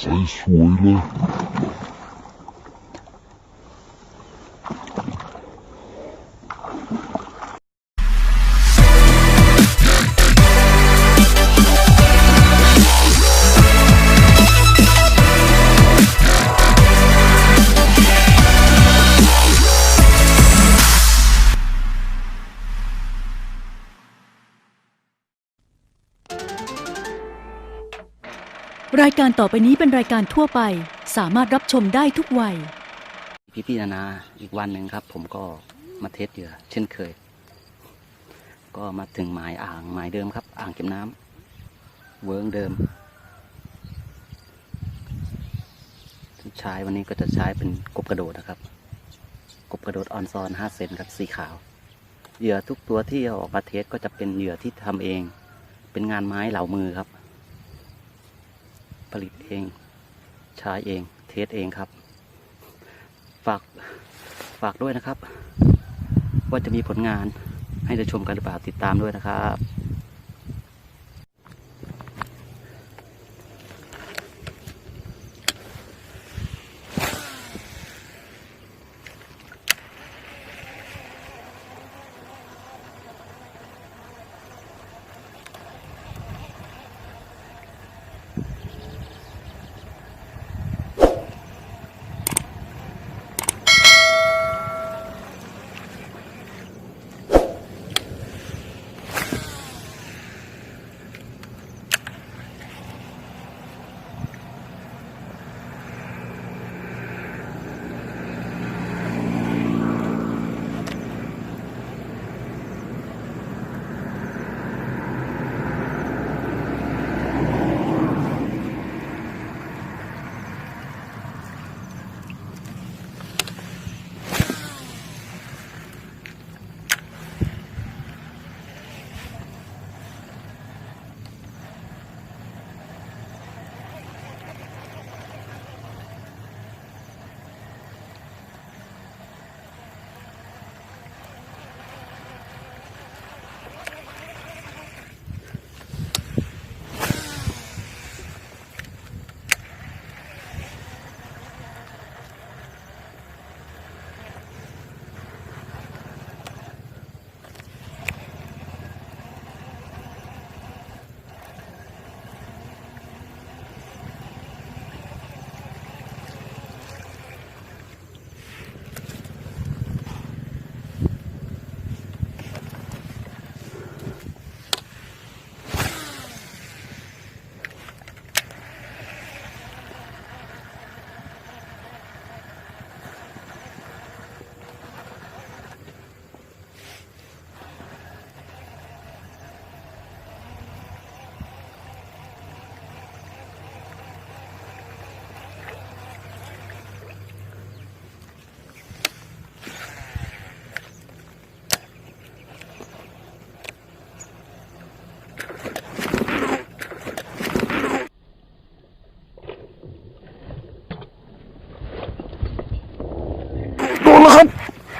ใส่ส รายการต่อไปนี้เป็นรายการทั่วไป สามารถรับชมได้ทุกวัย พี่พี่นานาอีกวันหนึ่งครับ ผมก็มาเทสเหยื่อเช่นเคย ก็มาถึงหมายอ่างหมายเดิมครับ อ่างเก็บน้ำเวิร์งเดิมที่ใช้วันนี้ก็จะใช้เป็นกบกระโดดนะครับ กบกระโดดออนซอน5เซนครับสีขาว เหยื่อทุกตัวที่เอาออกมาเทสก็จะเป็นเหยื่อที่ทำเอง เป็นงานไม้เหลามือครับ ผลิตเอง ใช้เอง เทสเองครับ ฝากฝากด้วยนะครับ ว่าจะมีผลงานให้ได้ชมกันหรือเปล่าติดตามด้วยนะครับ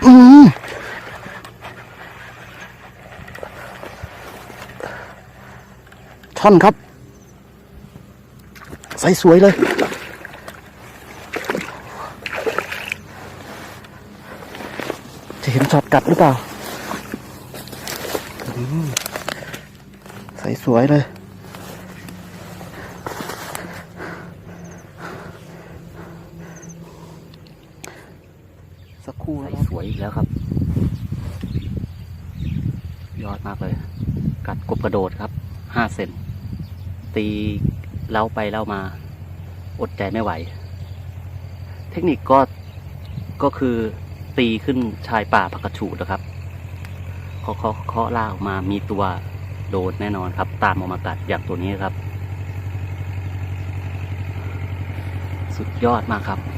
อืมช่อนครับ ใส่สวยเลยจะเห็นช็อตกัดหรือเปล่าใส่สวยเลย สักครู่นะครับสวยอีกแล้วครับ ยอดมากเลย กัดกบกระโดดครับห้าเซนตีเล้าไปเล้ามา อดใจไม่ไหว เทคนิคก็ก็คือตีขึ้นชายป่าผักกระฉูดนะครับเคาะเคาะเคาะล่าออกมามีตัวโดนแน่นอนครับ ตามออกมากัดอย่างตัวนี้ครับ สุดยอดมากครับ